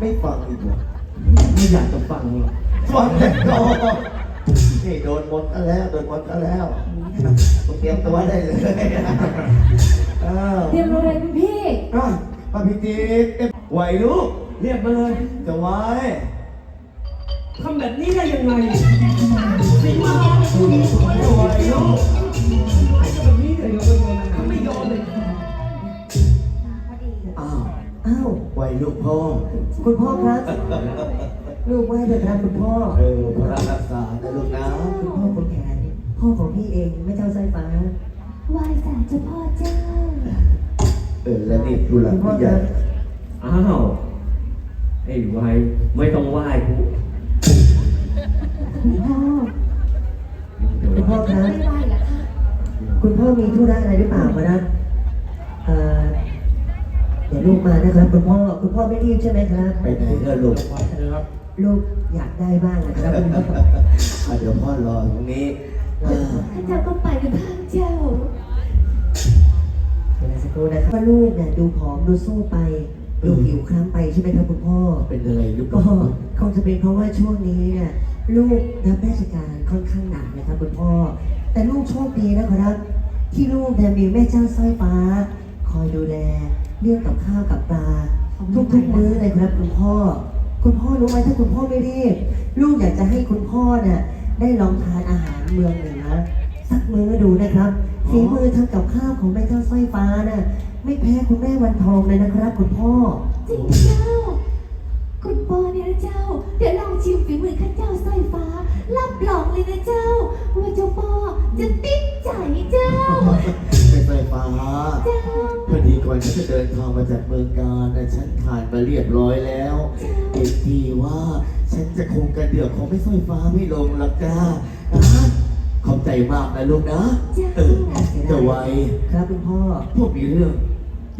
ไม่ฟังอีกเหรอไม่อยากจะฟังหรอกฟังแล้วก็นี่โดนหมดกันแล้วโดนหมดกันแล้วต้องเตรียมตัวได้เลยอ้าวเตรียมอะไรคุณพี่อะป้าพิจิตรไหวลูกเรียกมาเลยจะไหวทำแบบนี้ได้ยังไงสีมาจะไหวลูกแบบนี้เลยเราเขาไม่ พ่อ คุณพ่อครับ ลูกไหว้เถิดครับคุณพ่อ เออพระรักษานะลูกนะคุณพ่อคุณแขน พ่อของพี่เองไม่เจ้าสายฟ้า ไหว้สารเจ้าพ่อเจ้า เออแล้วนี่ผู้หลักคุณพ่อผู้ใหคญ่รับอ้าวไอ้ไวไม่ต้องไหว้กูคุณพ่อคุณพ่อครับ ไม่ไหวเหรอคะคุณพ่อมีธุระอะไรหรือเปล่ามานะเอ่อเดี๋ยว ลูกมานะครับคุณพ่อคุณพ่อไม่รีบใช่ไหมครับ ไปไหนก็ลูกลูกอยากได้บ้างนะครับคุณพ่ออะเดี๋ยวพ่อรอตรงนี้อ่าข้าเจ้าก็ไปกับทางเจ้าเดี๋ยวสักครู่นะครับว่าลูกเนี่ยดูผอมดูสู้ไปดูผิวคล้ำไปใช่ไหมครับคุณพ่อ เป็นอะไรหรือเปก็ล่าคงจะเป็นเพราะว่าช่วงนี้เนี่ยลูกรับราชการค่อนข้างหนักนะครับคุณพ่อ แต่ลูกโชคดีนะครับ ที่ลูกเนี่ยมีแม่เจ้าสร้อยฟ้า คอยดูแล เรื่องกับข้าวกับปลา ทุกๆมื้อเลยครับคุณพ่อ คุณพ่อรู้ไหมถ้าคุณพ่อไม่รีบลูกอยากจะให้คุณพ่อเนี่ยได้ลองทานอาหารเมืองเหนือสักมื้อดูนะครับฝีมือทำกับข้าวของแม่เจ้าสร้อยฟ้าน่ะไม่แพ้คุณแม่วันทองเลยนะครับ คุณพ่อ จริงเจ้า คุณพ่อเนี่ยนะเจ้า เดี๋ยวลองชิมฝีมือข้าเจ้าสร้อยฟ้ารับรองเลยนะเจ้า พอดีก่อนฉันจะเดินทางมาจากเมืองการนะฉันทานมาเรียบร้อยแล้วเอกทีว่าฉันจะคงกระเดือกของไม่สร้อยฟ้าไม่ลงหรอกจ้านะขอบใจมากนะลูกนะเออจะไว้ครับคุณพ่อพวกมีเรื่อง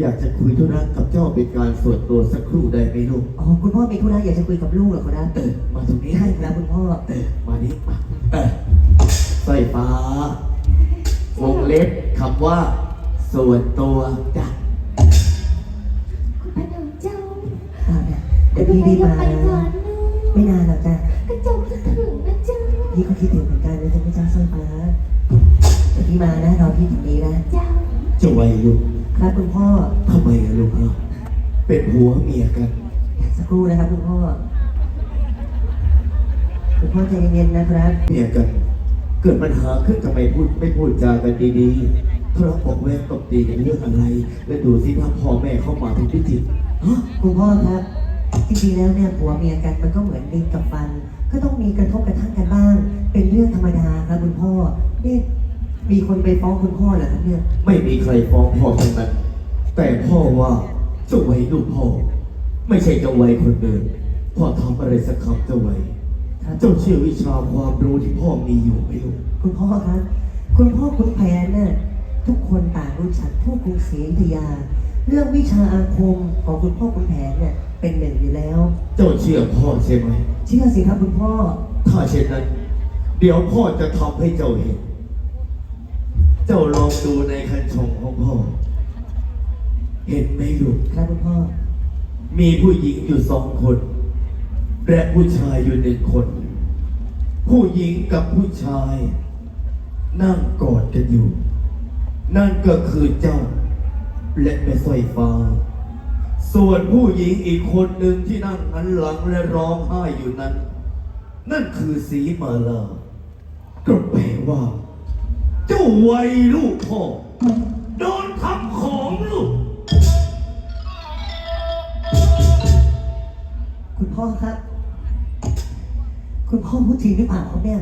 อยากจะคุยธุระกับเจ้าเป็นการส่วนตัวสักครู่ได้ไหมลูกอ๋อคุณพ่อมีธุระอยากจะคุยกับลูกเหรอครับเออมาตรงนี้ได้ครับคุณพ่อเออมานี่มาเออสร้อยฟ้าวงเล็บคำว่า ส่วนตัวจ้ะ เดี๋ยวพี่รีบมาไปนะก่อนนึงไม่นานหรอกจ้ะข้าเจ้าคิดถึงนะเจ้าพี่ก็คิดถึงเหมือนกันนะจ๊ะไม่จ้าสร้อยฟ้าเดี๋ยวพี่มานะรอพี่ถึงนี้นะเจ้าจะไว้ลูกครับคุณพ่อทำไมอะลูกฮะเป็นผัวเมียกันสักครู่นะครับคุณพ่อคุณพ่อใจเย็นๆนะครับเมียกัน เกิดปัญหาขึ้นทำไมพูดไม่พูดจากันดีๆทะเลาะเบอกแวกตบตีกันเรื่องอะไร แล้วดูสิถ้าพ่อแม่เข้ามาทุกพิจิตรฮะคุณพ่อครับ จริงๆแล้วเนี่ยผัวเมียกันมันก็เหมือนดินกับฟัน ก็ต้องมีกระทบกระทั่งกันบ้าง เป็นเรื่องธรรมดาครับคุณพ่อนี่มีคนไปฟ้องคุณพ่อเหรอครับเนี่ยไม่มีใครฟ้องพ่อทั้งนั้น แต่พ่อว่าเจ้าไว้ลูกพ่อ ไม่ใช่เจ้าไว้คนเดิมพ่อทำอะไรสักคำเจ้าไว้ครับเจ้าเชื่อวิชาความรู้ที่พ่อมีอยู่ไหมลูกคุณพ่อครับ คุณพ่อคุณแผนน่ะทุกคนต่างรู้จักผู้กรุงศรีอยุธยา เรื่องวิชาอาคมของคุณพ่อคุณแผนเนี่ยเป็นหนึ่งอยู่แล้ว เจ้าเชื่อพ่อใช่ไหม เชื่อสิครับคุณพ่อ ถ้าเช่นนั้น เดี๋ยวพ่อจะทำให้เจ้าเห็น เจ้าลองดูในคันชงของพ่อ เห็นไหมลูก ครับคุณพ่อ มีผู้หญิงอยู่สองคน และผู้ชายอยู่หนึ่งคน ผู้หญิงกับผู้ชาย นั่งกอดกันอยู่ นั่นก็คือเจ้า และแม่สร้อยฟ้า ส่วนผู้หญิงอีกคนหนึ่งที่นั่งหันหลังและร้องไห้อยู่นั้น นั่นคือสีมาลาก็แปลว่า เจ้าไวยลูกพ่อโดนทำของลูก คุณพ่อครับ คุณพ่อพูดจริงหรือเปล่าครับเนี่ย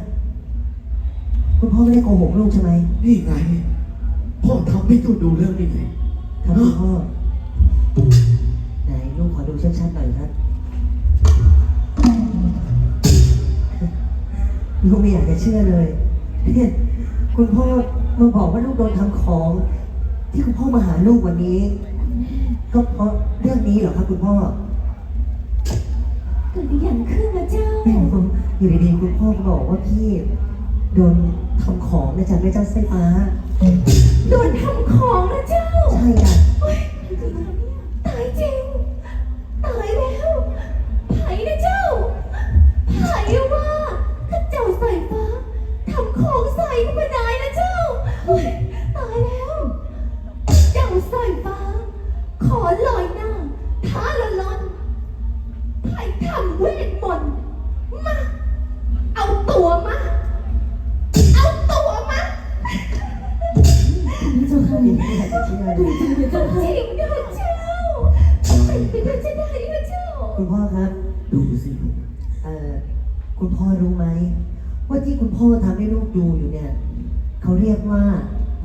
คุณพ่อไม่ได้โกหกลูกใช่ไหม นี่ไง พ่อทำให้เจ้าดูเรื่องนี้ไง ครับคุณพ่อไหนลูกขอดูชัดๆหน่อยครับลูกไม่อยากจะเชื่อเลยเนี่ยคุณพ่อมาบอกว่าลูกโดนทำของ ที่คุณพ่อมาหาลูกวันนี้ ก็เพราะเรื่องนี้เหรอครับคุณพ่อ เกิดอย่างขึ้นนะเจ้า อยู่ดีๆคุณพ่อก็บอกว่าพี่โดนทำของนะจ๊ะแม่เจ้าไส้ฟ้า โดนทำของนะเจ้าใช่ค่ะโอ๊ยตายจริง ตายแล้วไผ่นะเจ้าไผ่ว่าข้าเจ้าใส่ฟ้าทำของใส่ก็ไม่ได้นะเจ้าโอ๊ยตายแล้ว เจ้าใส่ฟ้า ขอลอยหน้าท้าละลอนไผ่ทำเวท จริงเจ้าจค่ะริงด้วยเจ้าเป็นไปได้ด้วยเจ้า คุณพ่อครับ ดูสิลูกเอ่อคุณพ่อรู้ไหม ว่าที่คุณพ่อทำให้ลูกดูอยู่เนี่ย เขาเรียกว่า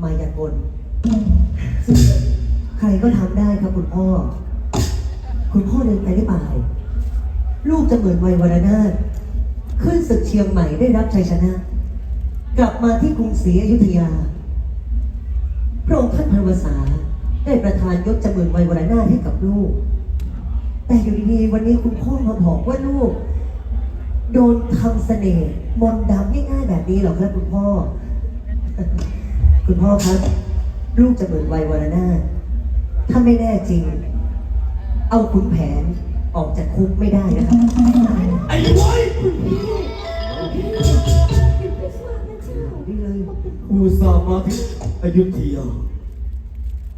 มายากล ซึ่งใครก็ทำได้ครับคุณพ่อ คุณพ่อเดินไปหรือเปล่าลูกจะเหมือนวัยวรนาถขึ้นศึกเชียงใหม่ได้รับชัยชนะ กลับมาที่กรุงศรีอยุธยา พระองค์ท่านพันวษา ได้ประทานยศจำเริญวัยวรนาถให้กับลูก แต่อยู่ดีๆวันนี้คุณพ่อมาบอกว่าลูก โดนทำเสน่ห์มนต์ดำง่ายๆแบบนี้เหรอครับคุณพ่อ คุณพ่อครับ ลูกจะเหมือนวัยวรนาถถ้าไม่แน่จริง เอาขุนแผนออกจากคุกไม่ได้นะครับไอ้ไว้ยคุณพี่เป็นไปช่วยนะเจ้านี่เลยกูสาห์มาถึงอยุธยา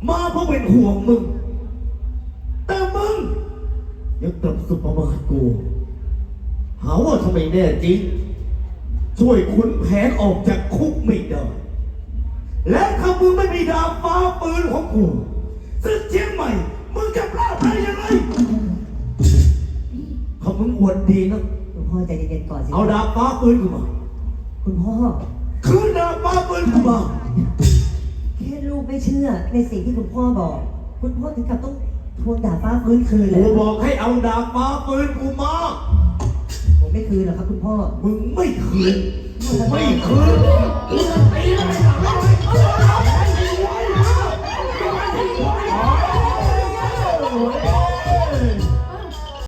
มาเพราะเป็นห่วงมึง แต่มึงยังกลับสุประมาทกู หาว่าทำไมแน่จริง ช่วยขุนแผนออกจากคุกไม่ได้ และถ้ามึงไม่มีดาบฟ้าปืนของกูซึ่งเชียงใหม่ มึงจะพลาดได้ยังไงถ้ามึงอวดดีนะคุณพ่อใจเย็นๆก่อนสิ เอาดาบฟ้าปืนกูมา คุณพ่อ คืนดาบฟ้าปืนกูมา ถ้ลูกไม่เชื่อในสิ่งที่คุณพ่อบอก คุณพ่อถึงกับต้องทวงดาบฟ้าฟื้นคืนเลยบอกให้เอาดาบฟ้าฟืนกูมา ผมไม่คืนหรอกครับคุณพ่อ มึงไม่คืนไม่คืน มึงตีมันไปหลังเลย